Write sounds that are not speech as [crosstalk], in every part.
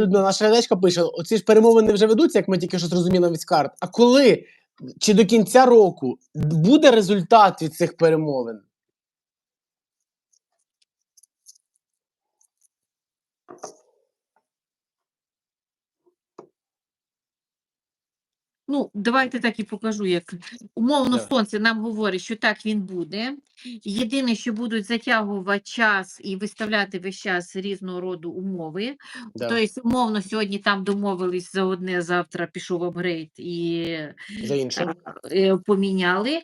Людмила, наша глядачка пише: оці ж перемовини вже ведуться, як ми тільки що зрозуміли від карт. А коли чи до кінця року буде результат від цих перемовин? Ну, давайте так і покажу, як умовно Так. сонце нам говорить, що так він буде. Єдине, що будуть затягувати час і виставляти весь час різного роду умови. Да, Тобто, умовно, сьогодні там домовились за одне, завтра пішов апгрейд і за інше. поміняли.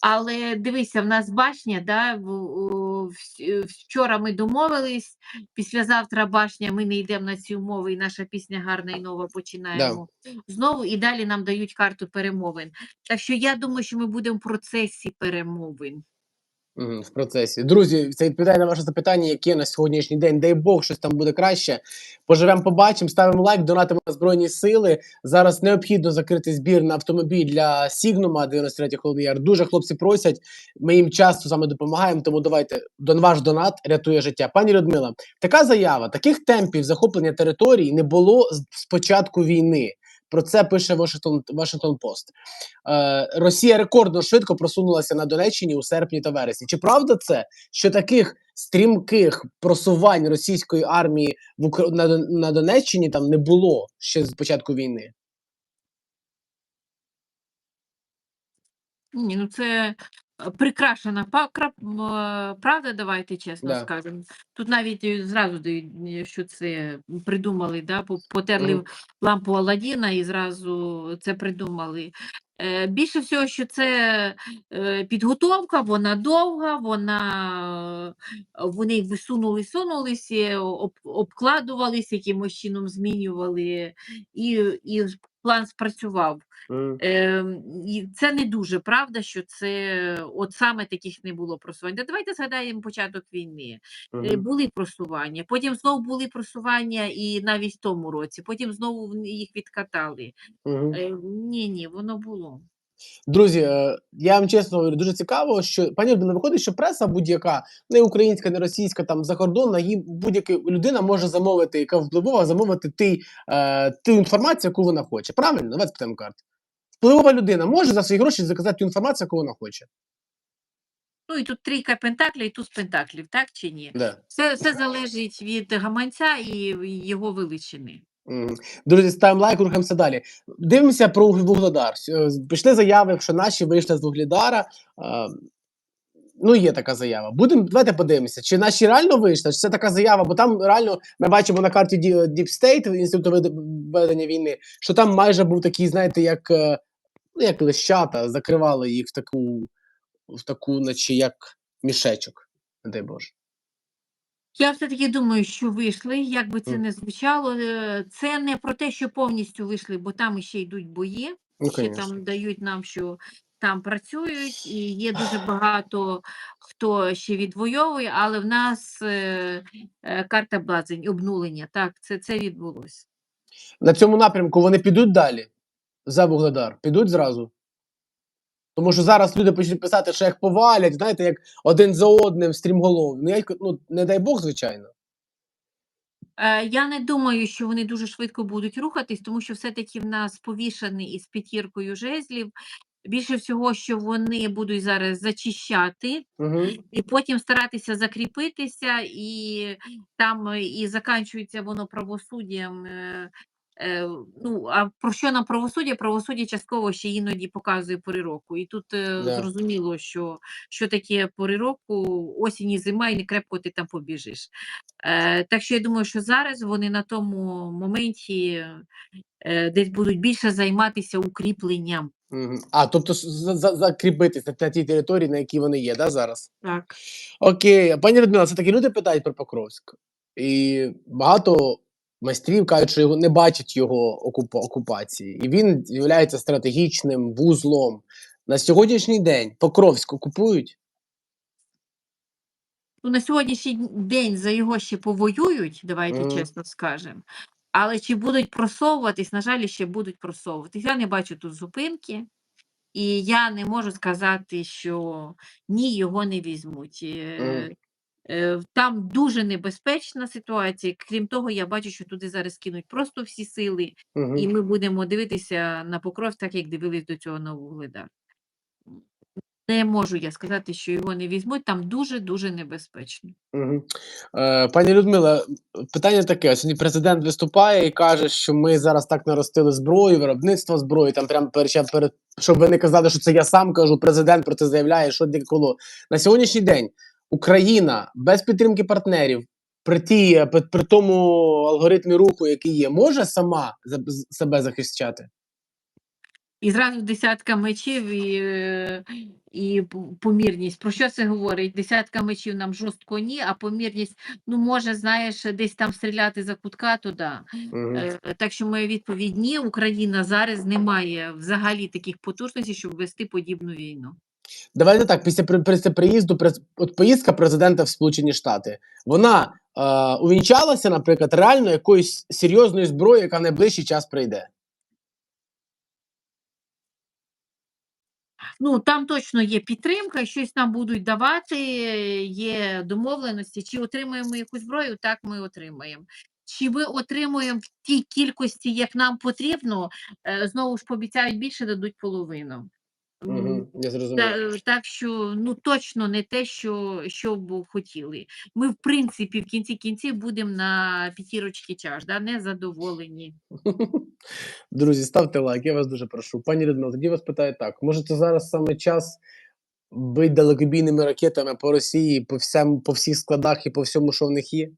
Але дивися, в нас башня, да, вчора ми домовились, післязавтра башня, ми не йдемо на ці умови, і наша пісня гарна і нова починаємо знову, і далі нам дають карту перемовин. Так що я думаю, що ми будемо в процесі перемовин. В процесі. Друзі, це відповідає на ваше запитання, яке на сьогоднішній день. Дай Бог, щось там буде краще. Поживемо, побачимо, ставимо лайк, донатимо на Збройні Сили. Зараз необхідно закрити збір на автомобіль для Сігнума 93 Холодний Яр. Дуже хлопці просять. Ми їм часто саме допомагаємо, тому давайте дон ваш донат рятує життя. Пані Людмила, така заява, таких темпів захоплення територій не було з початку війни. Про це пише Вашингтон Вашингтон Пост. Е, Росія рекордно швидко просунулася на Донеччині у серпні та вересні. Чи правда це, що таких стрімких просувань російської армії в Укра... на, на Донеччині там не було ще з початку війни? Ні, ну це прикрашена крап- м, е, правда, давайте чесно Да. скажемо. Тут навіть е, зразу дають, що це придумали, да, потерли Мгм. лампу Аладдіна і зразу це придумали. Е, Більше всього, що це е, підготовка, вона довга, вона вони висунули, сунулись, е, об, обкладувались, якимось чином змінювали, і, і план спрацював. Mm. Е, і це не дуже правда, що це от саме таких не було просувань. Та давайте згадаємо початок війни. Е, Були просування, потім знову були просування і навіть в тому році, потім знову їх відкатали. Mm. Е, Ні, ні, воно було. Друзі, е, я вам чесно говорю, дуже цікаво, що пані Людмила, виходить, що преса будь-яка, не українська, не російська, там закордонна, їм будь-яка людина може замовити, яка впливова, замовити ти, е, ту інформацію, яку вона хоче. Правильно? Давайте спитаємо карт. Впливова людина може за свої гроші заказати ту інформацію, яку вона хоче. Ну і тут трійка пентаклів, і туз пентаклів, так чи ні? Да. Все, все залежить від гаманця і його величини. Друзі, ставимо лайк, рухаємося далі. Дивимося про Вугледар. Пішли заяви, що наші вийшли з Вугледара. Ну, є така заява. Будемо, давайте подивимося, чи наші реально вийшли, чи це така заява, бо там реально ми бачимо на карті Deep State, Інституту ведення війни, що там майже був такий, знаєте, як, е, ну, як лещата, закривали їх в таку, в таку, наче як мішечок. Не дай Боже. Я все-таки думаю, що вийшли, як би це не звучало. е, Це не про те, що повністю вийшли, бо там ще йдуть бої. Ну, ще там дають нам, що там працюють, і є дуже багато хто ще відвоює, але в нас е, е, карта блазень, обнулення. Так, це, це відбулося. На цьому напрямку вони підуть далі за Вугледар, підуть зразу. Тому що зараз люди почнуть писати, що їх повалять, знаєте, як один за одним стрімголов. Ну, я, ну не дай Бог, звичайно. Е, Я не думаю, що вони дуже швидко будуть рухатись, тому що все-таки в нас повішаний із п'ятіркою жезлів. Більше всього, що вони будуть зараз зачищати, Угу. і потім старатися закріпитися, і там е, і заканчується воно правосуддям. Е, е, Ну, а про що нам правосуддя? Правосуддя частково ще іноді показує пори року. І тут е, Да. зрозуміло, що, що таке пори року, осінь і зима, і не крепко ти там побіжиш. Е, так що я думаю, що зараз вони на тому моменті е, десь будуть більше займатися укріпленням. А, тобто с- за- за- закріпитись на, на тій території, на якій вони є, да, зараз? Так. Окей, пані Людмила, це такі люди питають про Покровськ. І багато майстрів кажуть, що його не бачать його окупа- окупації. І він є стратегічним вузлом. На сьогоднішній день Покровськ окупують. Ну, на сьогоднішній день за його ще повоюють, давайте Мгм. чесно скажемо. Але чи будуть просовуватись, на жаль, ще будуть просовуватись. Я не бачу тут зупинки, і я не можу сказати, що ні, його не візьмуть. Е, Там дуже небезпечна ситуація. Крім того, я бачу, що туди зараз кинуть просто всі сили, Мгм. і ми будемо дивитися на покров, так як дивились до цього на Вугледар. Не можу я сказати, що його не візьмуть. Там дуже дуже небезпечно. Мгм. Е, Пані Людмила, питання таке: сьогодні президент виступає і каже, що ми зараз так наростили зброю, виробництво зброї. Там прямо перед, перед щоб ви не казали, що це я сам кажу. Президент про це заявляє, що де коло на сьогоднішній день Україна без підтримки партнерів. При ті, при, тому алгоритмі руху, який є, може сама себе захищати? І зразу десятка мечів і, і помірність. Про що це говорить? Десятка мечів нам жорстко ні, а помірність, ну, може, знаєш, десь там стріляти за кутка, то да. Е, Так що моя відповідь ні, Україна зараз не має взагалі таких потужностей, щоб вести подібну війну. Давайте так, після, після приїзду, от поїздка президента в Сполучені Штати, вона е, увінчалася, наприклад, реально якоюсь серйозною зброєю, яка в найближчий час прийде. Ну, там точно є підтримка, щось нам будуть давати, є домовленості. Чи отримаємо якусь зброю? Так, ми отримаємо. Чи ми отримуємо в тій кількості, як нам потрібно, е, знову ж пообіцяють більше, дадуть половину. Угу, я зрозумів. Так що ну точно не те, що, що б хотіли. Ми, в принципі, в кінці кінців будемо на п'ятірочки чаш, да, не задоволені. [laughs] Друзі, ставте лайк, я вас дуже прошу. Пані Людмила, тоді вас питаю так: може, це зараз саме час бити далекобійними ракетами по Росії, по всім, по всіх складах і по всьому, що в них є?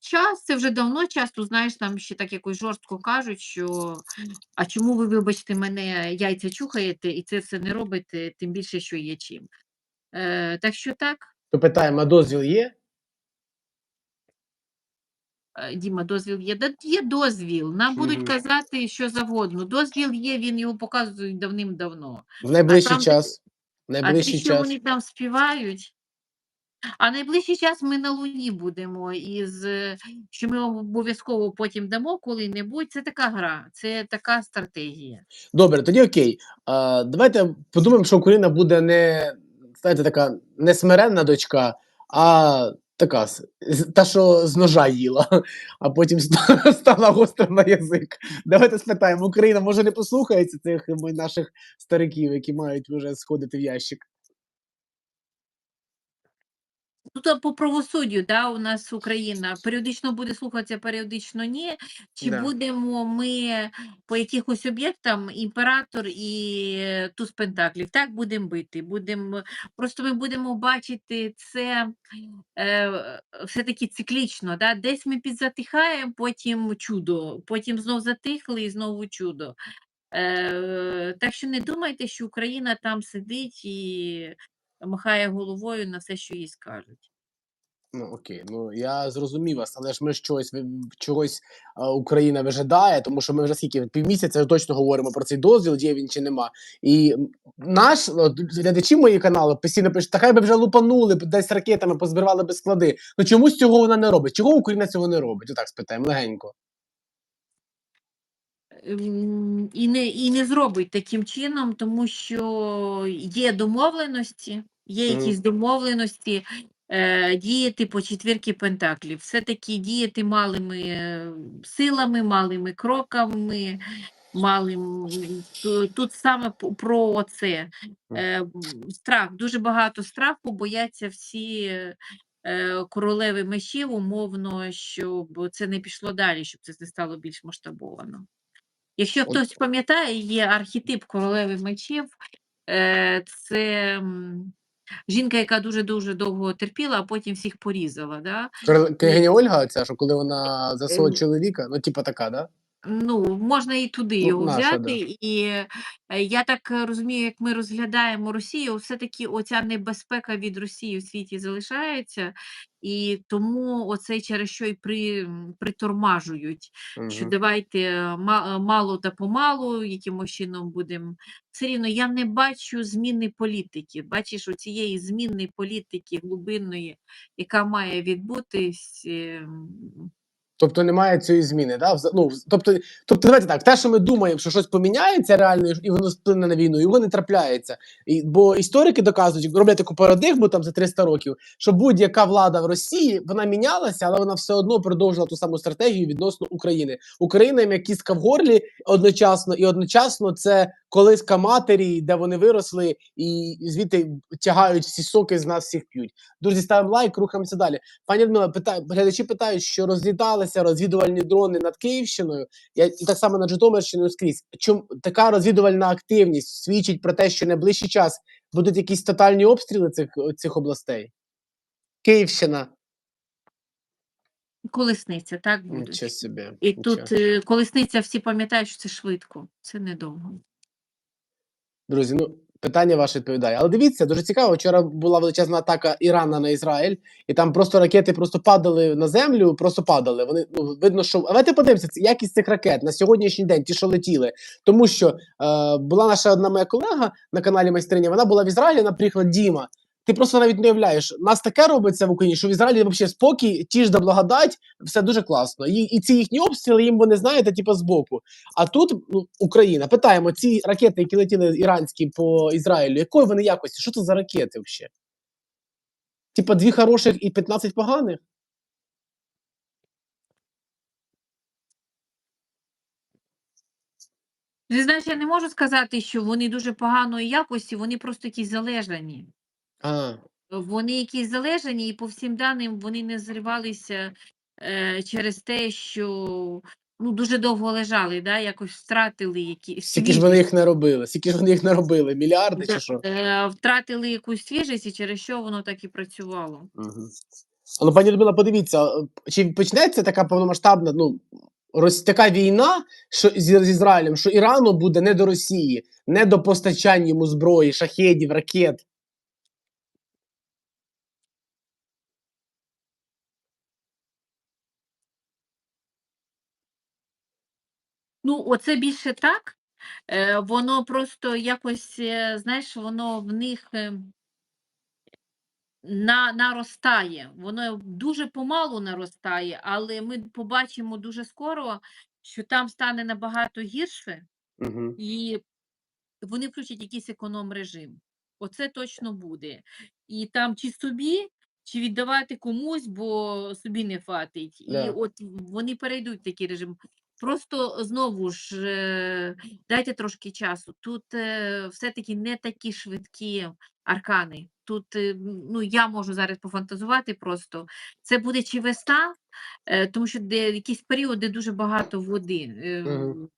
Час це вже давно часто, знаєш, там ще так якось жорстко кажуть, що а чому ви, вибачте, мене яйця чухаєте і це все не робите, тим більше, що є чим. Е, так що так, То питаємо, а дозвіл є? е, Діма, дозвіл є. Да, є дозвіл. Нам будуть казати що завгодно. Дозвіл є, він його показують давним-давно. В найближчий там час. В А те, найближчий що час. вони там співають. А найближчий час ми на Луні будемо, і з, що ми обов'язково потім дамо коли-небудь. Це така гра, це така стратегія. Добре, тоді окей. А, давайте подумаємо, що Україна буде не знаєте, така не смиренна дочка, а така та, що з ножа їла, [laughs] а потім [laughs] стала гостра на язик. Давайте спитаємо, Україна може не послухається цих наших стариків, які мають вже сходити в ящик. Тут по правосуддю, да, у нас Україна періодично буде слухатися, періодично ні. Чи Да. будемо ми по якихось об'єктам імператор і туз пентаклів? Так будемо бити. Будемо просто ми будемо бачити це е, все-таки циклічно. Да? Десь ми підзатихаємо, потім чудо, потім знов затихли і знову чудо. Е, так що не думайте, що Україна там сидить і махає головою на все, що їй скажуть. Ну окей, ну я зрозумів вас, але ж ми ж чогось чогось а, Україна вижидає, тому що ми вже скільки півмісяця точно говоримо про цей дозвіл, є він чи нема. І наш глядачі мої канали постійно пишуть, та хай би вже лупанули, десь ракетами позбивали би склади. Ну чомусь цього вона не робить. Чого Україна цього не робить? Отак спитаємо легенько. М, І не, і не зробить таким чином, тому що є домовленості, є якісь домовленості е, діяти по четвірки пентаклів. Все-таки діяти малими е, силами, малими кроками, малим. Тут саме про це е, страх. Дуже багато страху, бояться всі. е, Королеви мечів умовно, щоб це не пішло далі, щоб це не стало більш масштабовано. Якщо От- хтось пам'ятає, є архетип королеви мечів. Е, Це жінка, яка дуже-дуже довго терпіла, а потім всіх порізала. Да? Княгиня Ольга, ця, що коли вона за свого чоловіка, ну типа така, да? Ну, можна і туди Ну, його наша, взяти. да. І е, я так е, розумію, як ми розглядаємо Росію, все-таки оця небезпека від Росії у світі залишається, і тому оце через що й при, притормажують. що Мгм. давайте е, ма- мало та помалу, якимось чином будемо. Все рівно я не бачу зміни політики. Бачиш, оцієї зміни політики глибинної, яка має відбутись, ем, Тобто немає цієї зміни, да? Ну, тобто, тобто, давайте так, те, що ми думаємо, що щось поміняється реально, і воно вплине на війну, його не трапляється. І, бо історики доказують, роблять таку парадигму там за 300 років, що будь-яка влада в Росії вона мінялася, але вона все одно продовжила ту саму стратегію відносно України. Україна як кістка в горлі одночасно, і одночасно це колиска матері, де вони виросли, і звідти тягають всі соки з нас всіх п'ють. Друзі, ставимо лайк, рухаємося далі. Пані Людмила, питає, глядачі питають, що розліталися розвідувальні дрони над Київщиною, я, і так само над Житомирщиною скрізь. Чому така розвідувальна активність свідчить про те, що найближчий час будуть якісь тотальні обстріли цих, цих областей? Київщина. Колесниця, так буде. Нічого собі. І нічого. тут е, колесниця всі пам'ятають, що це швидко, це недовго. Друзі, ну питання ваше відповідає. Але дивіться, дуже цікаво. Вчора була величезна атака Ірана на Ізраїль, і там просто ракети просто падали на землю, просто падали. Вони ну видно, що давайте подивимося якість цих ракет на сьогоднішній день, ті, що летіли. Тому що е, була наша одна моя колега на каналі Майстриня. Вона була в Ізраїлі, наприклад, Діма. Ти просто навіть не уявляєш, нас таке робиться в Україні, що в Ізраїлі взагалі спокій, тіж да благодать, все дуже класно. І, і ці їхні обстріли їм вони знаєте, типу, збоку. А тут ну, Україна. Питаємо, ці ракети, які летіли іранські по Ізраїлю, якої вони якості? Що це за ракети взагалі? Типа дві хороших і 15 поганих? Ти знаєш, я не можу сказати, що вони дуже поганої якості, вони просто якісь залежані. А, Вони якісь залежані, і по всім даним вони не зривалися е, через те, що ну, дуже довго лежали, да, якось втратили якісь скільки ж вони їх не робили? Скільки ж вони їх не робили? Мільярди чи що? е, втратили якусь свіжість, і через що воно так і працювало. Угу. Ну, пані Людмила, подивіться, е, чи почнеться така повномасштабна, ну, роз, така війна що, з, з Ізраїлем, що Ірану буде не до Росії, не до постачання йому зброї, шахедів, ракет. Ну, оце більше так. Е, воно просто якось, е, знаєш, воно в них е, на, наростає. Воно дуже помалу наростає, але ми побачимо дуже скоро, що там стане набагато гірше, Угу. і вони включать якийсь економ-режим. Оце точно буде. І там чи собі, чи віддавати комусь, бо собі не хватить. І от вони перейдуть в такий режим. Просто знову ж е, дайте трошки часу. Тут е, все-таки не такі швидкі аркани. Тут е, ну, я можу зараз пофантазувати просто. Це буде чи весна, тому що де якийсь період, де дуже багато води. Е, Мгм.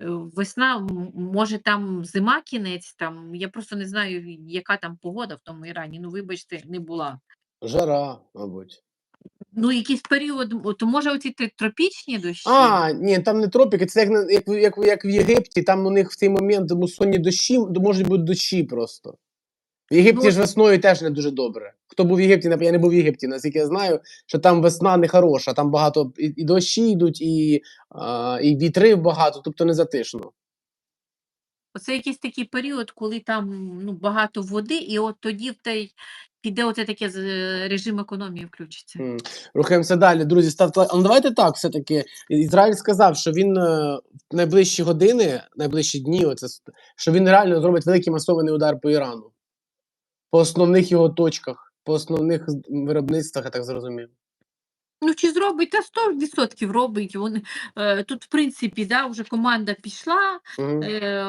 е, Весна, може там зима кінець, там я просто не знаю, яка там погода в тому Ірані. Ну, вибачте, не була. Жара, мабуть. Ну, якийсь період, то може оці тропічні дощі. А, ні, там не тропіки, це як, як, як, як в Єгипті, там у них в цей момент мусонні дощі, можуть бути дощі просто. В Єгипті Ну, ж весною теж не дуже добре. Хто був в Єгипті, я не був в Єгипті, наскільки я знаю, що там весна не хороша, там багато і, і дощі йдуть, і, а, і вітрив багато, тобто не затишно. Оце якийсь такий період, коли там ну, багато води, і от тоді в той піде оце таке е, режим економії включиться. М. Рухаємося далі. Друзі, ставте лайк. Ну давайте так, все-таки. Ізраїль сказав, що він е, в найближчі години, найближчі дні, оце, що він реально зробить великий масований удар по Ірану. По основних його точках, по основних виробництвах, я так зрозумів. Ну, чи зробить, та 100% робить. Вони, е, тут, в принципі, да, вже команда пішла, е,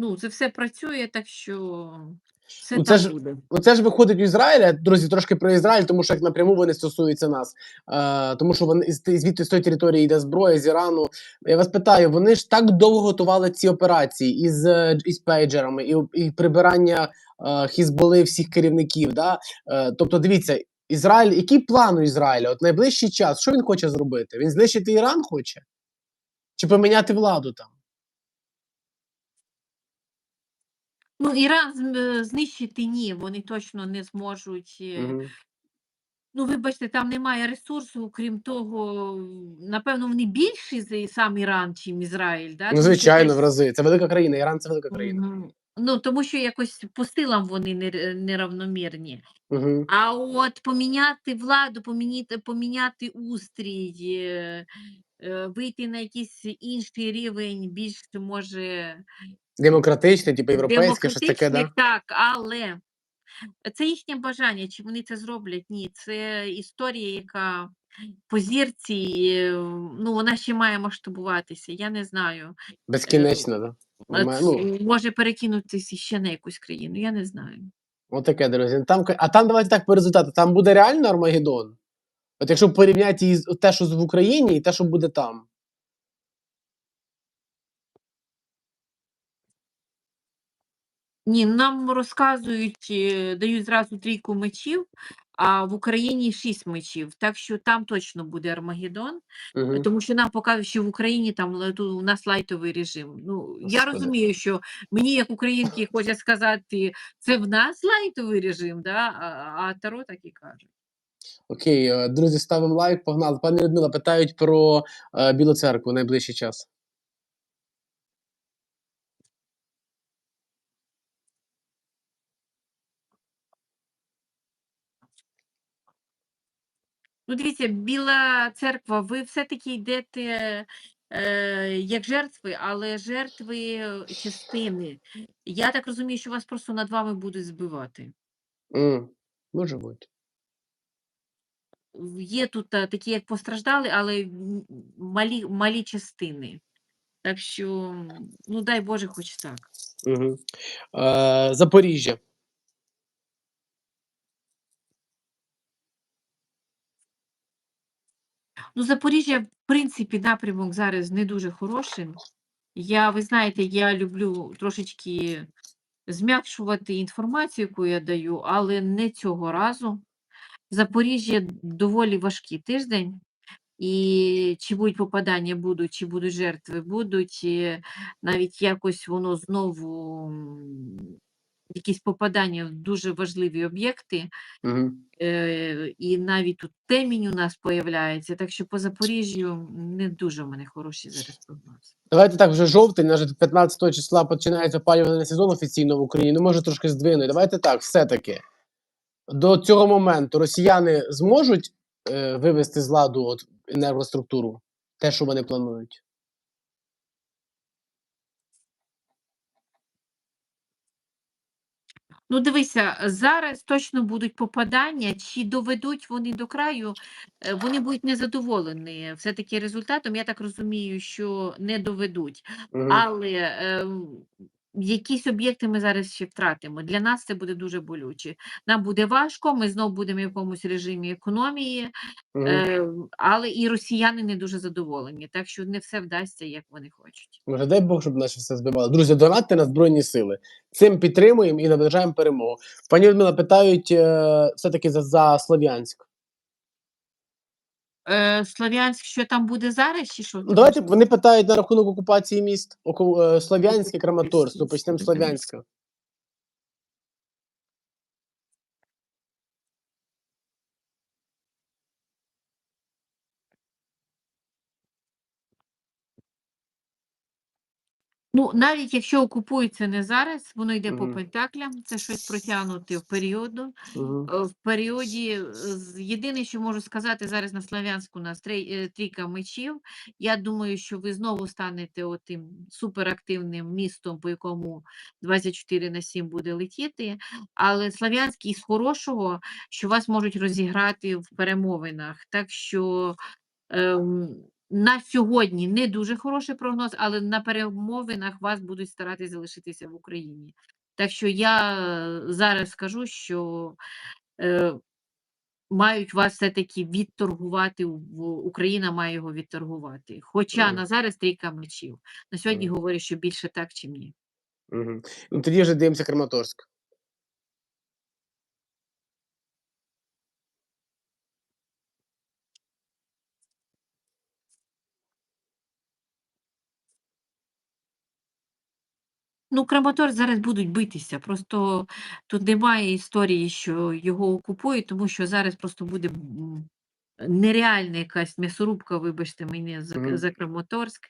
ну, це все працює, так що все Ну, це так ж- буде. Оце ж виходить у Ізраїля, друзі, трошки про Ізраїль, тому що як напряму вони стосуються нас. Е, тому що вони звідти з тої території йде зброя з Ірану. Я вас питаю, вони ж так довго готували ці операції із, е, із пейджерами, і, і прибирання е, Хізболи всіх керівників. Да? Е, тобто, дивіться, Ізраїль, який план у Ізраїля? От найближчий час, що він хоче зробити? Він знищити Іран хоче? Чи поміняти владу там? Ну, Іран е, знищити ні, вони точно не зможуть. Мгм. Ну, вибачте, там немає ресурсу, крім того, напевно, вони більші за сам Іран, чим Ізраїль. Да? Ну, звичайно, в рази. Це велика країна. Іран це велика країна. Мгм. Ну, тому що якось по силам вони нер- неравномірні. Угу. А от поміняти владу, поміняти, поміняти устрій, е, е, вийти на якийсь інший рівень, більш може Демократичне, типу європейське, щось таке, демократичний, да? так, але це їхнє бажання, чи вони це зроблять? Ні, це історія, яка по зірці, е, ну, вона ще має масштабуватися, я не знаю. Безкінечно, да? Ну, може перекинутися ще на якусь країну, я не знаю. отаке, друзі. Там, а там давайте так по результату. Там буде реально Армагеддон? От якщо порівняти із те, що в Україні, і те, що буде там. Ні, нам розказують, е, дають зразу трійку мечів, а в Україні шість мечів. Так що там точно буде Армагеддон, Угу. тому що нам показують, що в Україні там у нас лайтовий режим. Ну, я розумію, що мені, як українки, хочуть сказати, це в нас лайтовий режим, да? а, а Таро так і каже. Окей, е, друзі, ставимо лайк, погнали. Пані Людмила, питають про е, Білу церкву в найближчий час. Ну, дивіться, Біла церква, ви все-таки йдете е, як жертви, але жертви е, частини. Я так розумію, що вас просто над вами будуть збивати. М, може бути. Є тут е, такі, як постраждали, але м, малі, малі частини. Так що, ну дай Боже, хоч так. Угу. Е, Запоріжжя. Ну, Запоріжжя, в принципі, напрямок зараз не дуже хороший. Я, ви знаєте, я люблю трошечки зм'якшувати інформацію, яку я даю, але не цього разу. Запоріжжя доволі важкий тиждень. І чи будуть попадання будуть, чи будуть жертви будуть, і навіть якось воно знову якісь попадання в дуже важливі об'єкти, Угу. е, і навіть тут темінь у нас появляється. Так що по Запоріжжю не дуже в мене хороші зараз прогнози. Давайте так, вже жовтень, навіть 15 числа починається опалювальний сезон офіційно в Україні. Ну, може трошки здвинуть. Давайте так, все-таки. До цього моменту росіяни зможуть е, вивести з ладу от, енергоструктуру, те, що вони планують. Ну, дивися, зараз точно будуть попадання. Чи доведуть вони до краю, е, вони будуть незадоволені все-таки результатом. Я так розумію, що не доведуть. Угу. Але е, якісь об'єкти ми зараз ще втратимо. Для нас це буде дуже болюче. Нам буде важко, ми знову будемо в якомусь режимі економії, Угу. е, але і росіяни не дуже задоволені. Так що не все вдасться, як вони хочуть. Може, дай Бог, щоб наші все збивали. Друзі, донатьте на Збройні Сили. Цим підтримуємо і наближаємо перемогу. Пані Людмила питають е, все-таки за, за Слов'янськ. Е, Слов'янськ, що там буде зараз, чи що? Ну, давайте вони питають на рахунок окупації міст. Оку, е, Слов'янськ Краматорськ. Ну, почнемо Слов'янська. Ну, навіть якщо окупується не зараз, воно йде по Мгм. пентаклям, це щось протягнути в періоду. Угу. Е, В періоді е, з- єдине, що можу сказати зараз на Слав'янську, у нас трей- е, трійка мечів. Я думаю, що ви знову станете отим суперактивним містом, по якому 24 на 7 буде летіти. Але Слав'янський з хорошого, що вас можуть розіграти в перемовинах. Так що ем, на сьогодні не дуже хороший прогноз, але на перемовинах вас будуть старатися залишитися в Україні. Так що я е, зараз скажу, що е, мають вас все-таки відторгувати, Україна має його відторгувати. Хоча Мгм. на зараз трійка мечів. На сьогодні Мгм. говорять, що більше так, чим ні. Угу. Ну, тоді вже дивимося Краматорськ. Ну, Краматорськ зараз будуть битися. Просто тут немає історії, що його окупують, тому що зараз просто буде нереальна якась м'ясорубка, вибачте мене, за, Мгм. за Краматорськ.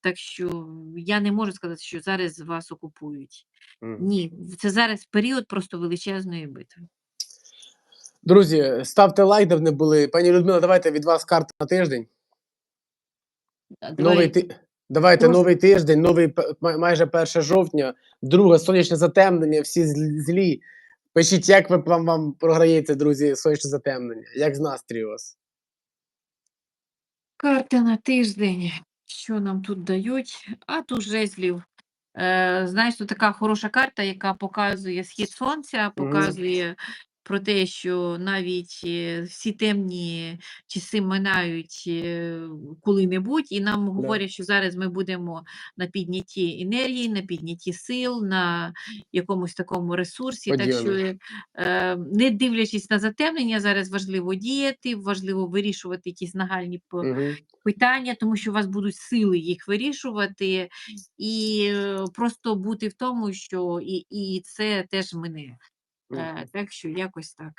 Так що я не можу сказати, що зараз вас окупують. Мгм. Ні, це зараз період просто величезної битви. Друзі, ставте лайк, де не були. Пані Людмила, давайте від вас карта на тиждень. Новий ти... Давайте Прошу. новий тиждень, новий майже 1 жовтня, друге сонячне затемнення, всі злі. Пишіть, як ви вам, вам програєте, друзі, сонячне затемнення. Як з настрій у вас? Карта на тиждень. Що нам тут дають? А тут жезлів. Е, знаєш, тут така хороша карта, яка показує схід сонця, показує про те, що навіть е, всі темні часи минають е, коли-небудь, і нам говорять, що зараз ми будемо на піднятті енергії, на піднятті сил, на якомусь такому ресурсі. Так що, е, не дивлячись на затемнення, зараз важливо діяти, важливо вирішувати якісь нагальні Угу. питання, тому що у вас будуть сили їх вирішувати, і просто бути в тому, що і, і це теж мене. Е, Так що якось так.